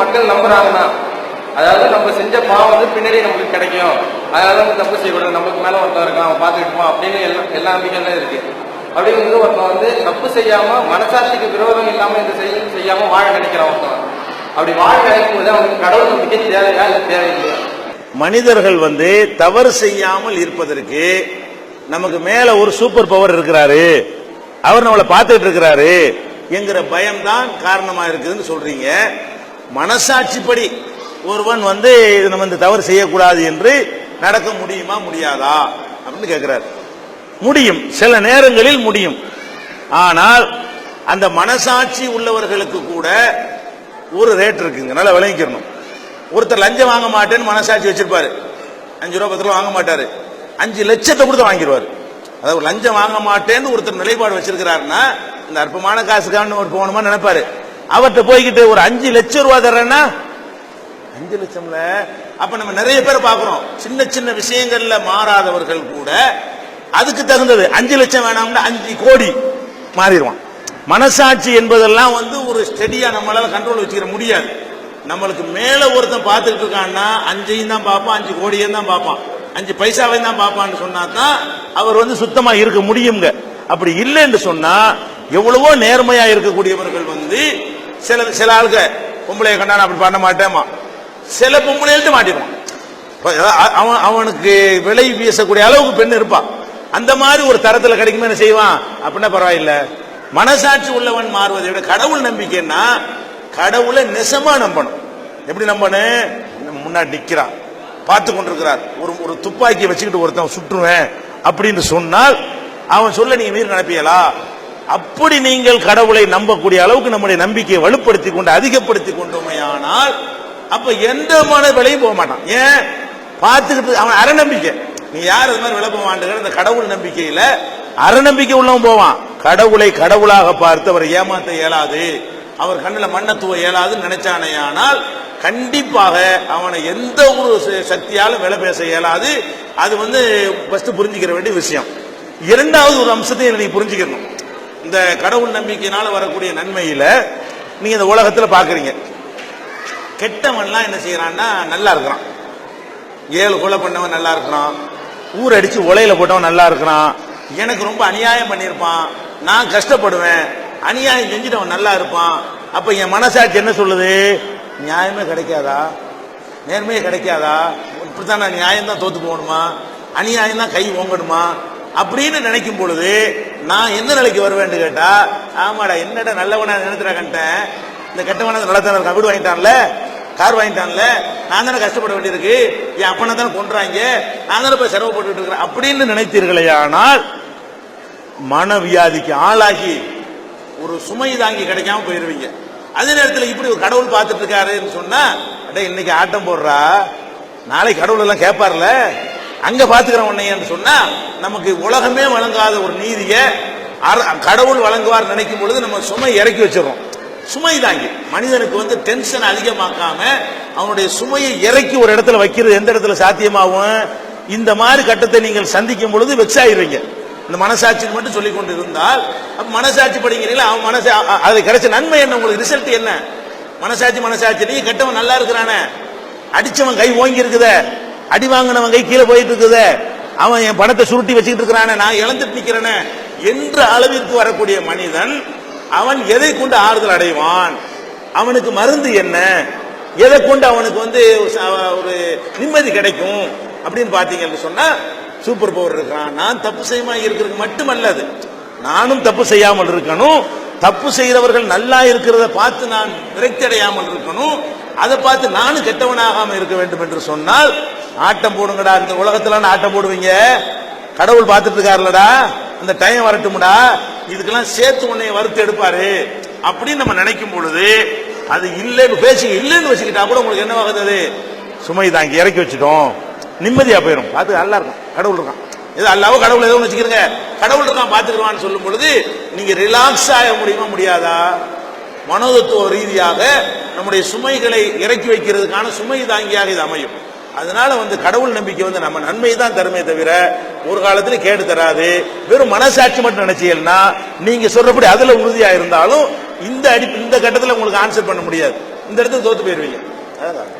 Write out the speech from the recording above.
மக்கள் நம்புறாங்கன்னா அதாவது நம்ம செஞ்ச பாவம் வந்து பின்னாடி நம்மளுக்கு கிடைக்கும். அதனால நம்ம தப்பு செய்யக்கூடாது. நமக்கு மேல ஒருத்தன் இருக்கான் அவன் பார்த்துக்கிட்டுமா அப்படின்னு எல்லாம் எல்லா நம்பிக்கையும் இருக்கு. அப்படிங்கிறது ஒருத்தன் வந்து தப்பு செய்யாம மனசாட்சிக்கு விரோதம் இல்லாம இந்த செயல் செய்யாம வாழ நினைக்கிறான் ஒருத்தன். அப்படி வாழ நினைக்கும் போது அவனுக்கு கடவுள் நம்பிக்கை தேவையா இல்லை தேவையில்லையா? மனிதர்கள் வந்து தவறு செய்யாமல் இருப்பதற்கு நமக்கு மேல ஒரு சூப்பர் பவர் இருக்கிறாரு. அவர் நம்மளை பார்த்துட்டு இருக்கிறாரு. என்கிற பயம்தான் காரணமா இருக்குதுன்னு சொல்றீங்க. மனசாட்சிப்படி ஒருவன் வந்து நம்ம இந்த தவறு செய்யக்கூடாது என்று நடக்க முடியுமா முடியாதா அப்படின்னு கேட்கிறார் முடியும். சில நேரங்களில் முடியும். ஆனால் அந்த மனசாட்சி உள்ளவர்களுக்கு கூட ஒரு ரேட் இருக்குங்க. நல்லா விளங்கிக்கணும். ஒருத்தர் லஞ்சம் வாங்க மாட்டேன்னு மனசாட்சி வச்சிருப்பாரு. அஞ்சு ரூபா பத்து ரூபா வாங்க மாட்டாரு. அஞ்சு லட்சத்தை கொடுத்து வாங்கிடுவார் அதாவது லஞ்சம் வாங்க மாட்டேன்னு ஒருத்தர் நிலைப்பாடு வச்சிருக்கிறாருன்னா இந்த அற்பமான காசுக்கான ஒரு போகணுமா நினைப்பாரு. அவர்கிட்ட போய்கிட்டு ஒரு அஞ்சு லட்சம் ரூபா தர்றேன்னா? அஞ்சு லட்சம்ல? அப்ப நம்ம நிறைய பேர் பாக்குறோம் சின்ன சின்ன விஷயங்கள்ல மாறாதவர்கள் கூட அதுக்கு தகுந்தது. அஞ்சு லட்சம் வேணாம்னா அஞ்சு கோடி மாறிடுவான். மனசாட்சி என்பதெல்லாம் வந்து ஒரு ஸ்டெடியா நம்மளால கண்ட்ரோல் வச்சுக்கிற முடியாது. நம்மளுக்கு மேல ஒருத்தன் பார்த்துட்டு இருக்கான்னா அஞ்சையும் தான் பார்ப்பான் அஞ்சு கோடியும் தான் பார்ப்பான். அஞ்சு பைசாவையும் தான் பார்ப்பான்னு சொன்னா தான் அவர் வந்து சுத்தமா இருக்க முடியுங்க அப்படி இல்லைன்னு சொன்னா எவ்வளவோ நேர்மையா இருக்கக்கூடியவர்கள் வந்து சில சில ஆளுங்க பொம்பளைய கண்டா அப்படி பண்ண மாட்டேமா சில பொம்பளைகள்ட்ட மாட்டிடுவான். அவன் அவனுக்கு விலை வீசக்கூடிய அளவுக்கு பெண் இருப்பான் அந்த மாதிரி ஒரு தரத்துல கிடைக்குமே என்ன செய்வான்? அப்படின்னா பரவாயில்ல. மனசாட்சி உள்ளவன் மாறுவதை விட கடவுள் நம்பிக்கைன்னா கடவுளை நெசமா நம்பணும். எப்படி நம்பணும் முன்னாடி நிக்கிறான். பார்த்து கொண்டிருக்கிறார். ஒரு ஒரு துப்பாக்கியை வச்சுக்கிட்டு ஒருத்தன் சுற்றுவேன் அப்படின்னு சொன்னால் அவன் சொல்ல நீங்க மீறி நினைப்பீங்களா அப்படி நீங்கள் கடவுளை நம்பக்கூடிய அளவுக்கு நம்முடைய நம்பிக்கையை வலுப்படுத்தி கொண்டு அதிகப்படுத்தி கொண்டோமையானால் அப்ப எந்த மன விலையும் போக மாட்டான். ஏன்? பார்த்துக்கிட்டு அவன் அறநம்பிக்கை. நீ யார் அது மாதிரி விலை போவான்ங்கிற இந்த கடவுள் நம்பிக்கையில அறநம்பிக்கை உள்ளவன் போவான். கடவுளை கடவுளாக பார்த்து அவர் ஏமாத்த இயலாது. அவர் கண்ணில் மண்ணத்துவ இயலாதுன்னு நினைச்சானேயானால் கண்டிப்பாக அவனை எந்த ஒரு ச- சக்தியாலும் விலை பேச இயலாது. அது வந்து ஃபஸ்ட்டு புரிஞ்சுக்கிற வேண்டிய விஷயம். இரண்டாவது ஒரு அம்சத்தையும் நீ புரிஞ்சுக்கணும். இந்த கடவுள் நம்பிக்கையினால வரக்கூடிய நன்மையில நீங்க இந்த உலகத்துல பாக்குறீங்க. கெட்டவன்லாம் என்ன செய்யறான்னா நல்லா இருக்கிறான். ஏழு கொலை பண்ணவன் நல்லா இருக்கிறான். ஊர் அடிச்சு உலையில போட்டவன் நல்லா இருக்கிறான். எனக்கு ரொம்ப அநியாயம் பண்ணியிருப்பான். நான் கஷ்டப்படுவேன். அநியாயம் செஞ்சுட்டு நல்லா இருப்பான். அப்ப என் மனசாட்சி என்ன சொல்லுது? நியாயமே கிடைக்காதா? நேர்மையே கிடைக்காதா? இப்படித்தான் நான் நியாயம் தான் தோத்து போகணுமா? அநியாயம் தான் கை ஓங்கணுமா? அப்படின்னு நினைக்கும் பொழுது நான் எந்த நிலைக்கு வருவேன்னு கேட்டா ஆமாடா என்னடா நல்லவனா நினைத்துறா கண்டேன் இந்த கெட்டவனா நல்லதான இருக்கான் வீடு வாங்கிட்டான்ல? கார் வாங்கிட்டான்ல? நான் தானே கஷ்டப்பட வேண்டியிருக்கு. என் அப்பனை தானே கொன்றாங்க. நான் தானே போய் செலவு இருக்கிறேன். அப்படின்னு நினைத்தீர்களே ஆனால் மனவியாதிக்கு ஆளாகி ஒரு சுமை தாங்கி கிடைக்காம போயிருவீங்க. அதே நேரத்தில் இப்படி ஒரு கடவுள் பார்த்துட்டு இருக்காருன்னு சொன்னா அட இன்னைக்கு ஆட்டம் போடுறா. நாளைக்கு கடவுள் எல்லாம் கேட்பார்ல. அங்க பாத்துக்கிறோம் உன்னையன்னு சொன்னா நமக்கு உலகமே வழங்காத ஒரு நீதியை கடவுள் வழங்குவார் நினைக்கும் பொழுது நம்ம சுமை இறக்கி வச்சிடறோம். சுமை தாங்கி மனிதனுக்கு வந்து டென்ஷன் அதிகமாக்காம அவனுடைய சுமையை இறக்கி ஒரு இடத்துல வைக்கிறது எந்த இடத்துல சாத்தியமாகும்? இந்த மாதிரி கட்டத்தை நீங்கள் சந்திக்கும் பொழுது வெச்சாயிருவீங்க இந்த மனசாட்சி மட்டும் சொல்லிக் கொண்டு இருந்தால் மனசாட்சி படிக்கிறீங்களா? அவன் மனசு அது கிடைச்ச நன்மை என்ன? உங்களுக்கு ரிசல்ட் என்ன? மனசாட்சி மனசாட்சி நீ கெட்டவன் நல்லா இருக்கிறானே. அடிச்சவன் கை ஓங்கி இருக்குதே. அடி வாங்கினவன் கை கீழே போயிட்டு இருக்குதே அவன் என் பணத்தை சுருட்டி வச்சுக்கிட்டு இருக்கிறானே நான் இழந்துட்டு நிற்கிறேனே என்ற அளவிற்கு வரக்கூடிய மனிதன் அவன் எதை கொண்டு ஆறுதல் அடைவான்? அவனுக்கு மருந்து என்ன? எதை கொண்டு அவனுக்கு வந்து ச- ஒரு நிம்மதி கிடைக்கும்? அப்படின்னு பார்த்தீங்கன்னு சொன்னா சூப்பர் பவர் இருக்கான். நான் தப்பு செய்யாம இருக்கிறது மட்டுமல்ல அது நானும் தப்பு செய்யாமல் இருக்கணும். தப்பு செய்கிறவர்கள் நல்லா இருக்கிறத பார்த்து நான் விரக்தி அடையாமல் இருக்கணும். அதை பார்த்து நானும் கெட்டவனாகாம இருக்க வேண்டும் என்று சொன்னால் ஆட்டம் போடுங்கடா இந்த உலகத்துல ஆட்டம் போடுவீங்க? கடவுள் பார்த்துட்டு இருக்காருலடா அந்த டைம் வரட்டும்டா இதுக்கெல்லாம் சேர்த்து உன்னை வறுத்து எடுப்பாரு. அப்படின்னு நம்ம நினைக்கும் பொழுது அது இல்லைன்னு பேசி இல்லைன்னு வச்சுக்கிட்டா கூட உங்களுக்கு என்ன ஆகுது சுமை தாங்கி இறக்கி வச்சுட்டோம். நிம்மதியா போயிடும் பார்த்து நல்லா இருக்கும். கடவுள் இருக்கான். ஏதோ அல்லாவோ கடவுள் ஏதோ வச்சுக்கிறங்க கடவுள் இருக்கான் பார்த்துக்கிடுவான்னு சொல்லும் பொழுது நீங்க ரிலாக்ஸ் ஆக முடியுமா முடியாதா? மனோதத்துவ ரீதியாக நம்முடைய சுமைகளை இறக்கி வைக்கிறதுக்கான சுமை தாங்கியாக இது அமையும். அதனால வந்து கடவுள் நம்பிக்கை வந்து நம்ம நன்மை தான் தருமே தவிர ஒரு காலத்துல கேடு தராது. வெறும் மனசாட்சி மட்டும் நினைச்சீங்கன்னா நீங்க சொல்றபடி அதுல உறுதியா இருந்தாலும் இந்த அடி இந்த கட்டத்தில் உங்களுக்கு ஆன்சர் பண்ண முடியாது. இந்த இடத்துல தோத்து போயிருவீங்க. அதான்